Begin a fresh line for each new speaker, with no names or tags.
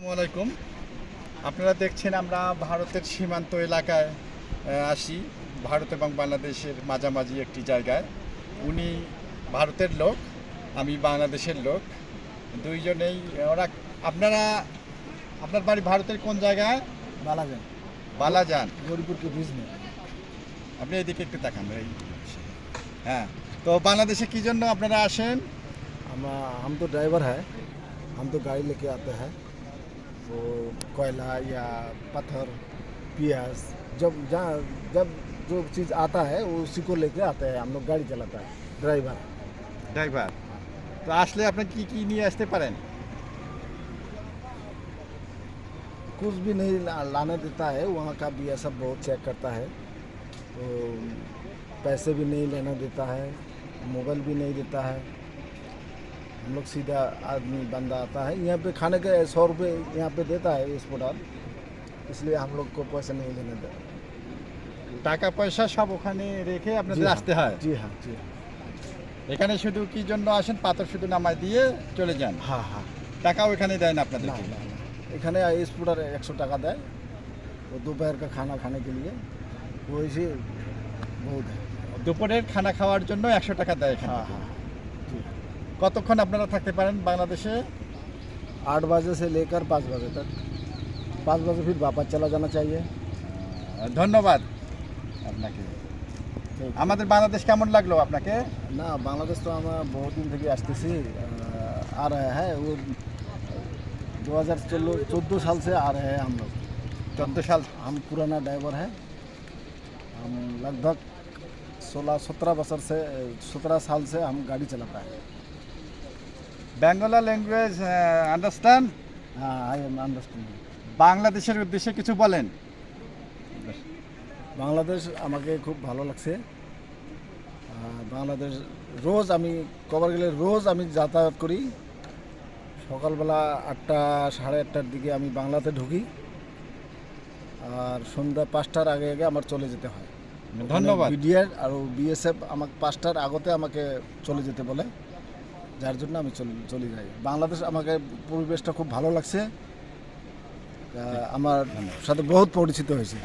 আসসালামু আলাইকুম আপনারা দেখছেন আমরা ভারতের সীমান্ত এলাকায় আহ, আসি ভারত এবং বাংলাদেশের মাঝামাঝি একটি জায়গায় উনি ভারতের লোক আমি বাংলাদেশের লোক দুইজনেই ওরা আপনারা আপনার বাড়ি ভারতের কোন জায়গায়
बालागंज
বালাজান
गौरीपुर के बीच में
আপনি এদিকে একটু তাকান এই হ্যাঁ তো বাংলাদেশে কি জন্য আপনারা আসেন
हम हम तो ड्राइवर है हम तो गाड़ी लेके आते हैं वो कोयला या पत्थर पियाज जब जहाँ जब जो चीज़ आता है वो उसी को लेके आते हैं हम लोग गाड़ी चलाता है ड्राइवर
ড্রাইভার তো আসলে আপনি কি কি নিয়ে আসতে পারেন
कुछ भी नहीं ला- लाने देता है वहाँ का भी सब बहुत चेक करता है तो पैसे भी नहीं लेना देता है मोबाइल भी नहीं देता है हम लोग सीधा आदमी बंदा आता है यहाँ पे खाने के सौ रुपये यहाँ पे देता है इस प्रोडक्ट इसलिए हम लोग को पैसे नहीं लेने देता
টাকা পয়সা সব ওখানে রেখে আপনাদের
জি হ্যাঁ।
আসতে হয়
जी हाँ जी हाँ
এখানে শুধু কি জন্য আসেন পাথর শুধু নামায় দিয়ে চলে যান
हाँ हाँ
টাকাও এখানে দেন
ना
আপনাদেরকে
ना ना এখানে इस प्रोडक्ट एक सौ टका दें वो दोपहर का खाना खाने के लिए वो इसे बहुत है
দুপুরের খানা খাওয়ার জন্য একশো টাকা দেয় এখানে
हाँ हाँ जी
কতক্ষণ আপনারা থাকতে পারেন বাংলাদেশে
आठ बजे से लेकर पाँच बजे तक पाँच बजे फिर वापस चला जाना चाहिए
ধন্যবাদ আপনাকে
ठीक।
আমাদের বাংলাদেশ কেমন লাগলো আপনাকে
ना बांग्लादेश तो हम बहुत दिन থেকে আসতেছি आ रहे हैं वो दो हज़ार चौदह साल से आ रहे हैं हम लोग
চোদ্দ সাল
हम पुराना ड्राइवर है हम लगभग सोलह सत्रह बरस से सत्रह साल से हम गाड़ी चलाता है
Bangla language
understand I am understanding
বাংলাদেশের উদ্দেশ্যে কিছু বলেন।
বাংলাদেশ আমাকে খুব ভালো লাগছে। বাংলাদেশ রোজ আমি কবার গেলে রোজ আমি যাতায়াত করি। সকালবেলা আটটা সাড়ে আটটার দিকে আমি বাংলাতে ঢুকি। আর সন্ধ্যা পাঁচটার আগে আগে আমার চলে যেতে হয়।
ধন্যবাদ।
বিডিআর আর বিএসএফ আমাকে পাঁচটার আগতে আমাকে চলে যেতে বলে। যার জন্য আমি চলে চলে যাই। বাংলাদেশ আমাকে পরিবেশটা খুব ভালো লাগছে। আমার সাথে বহুত পরিচিত হয়েছে।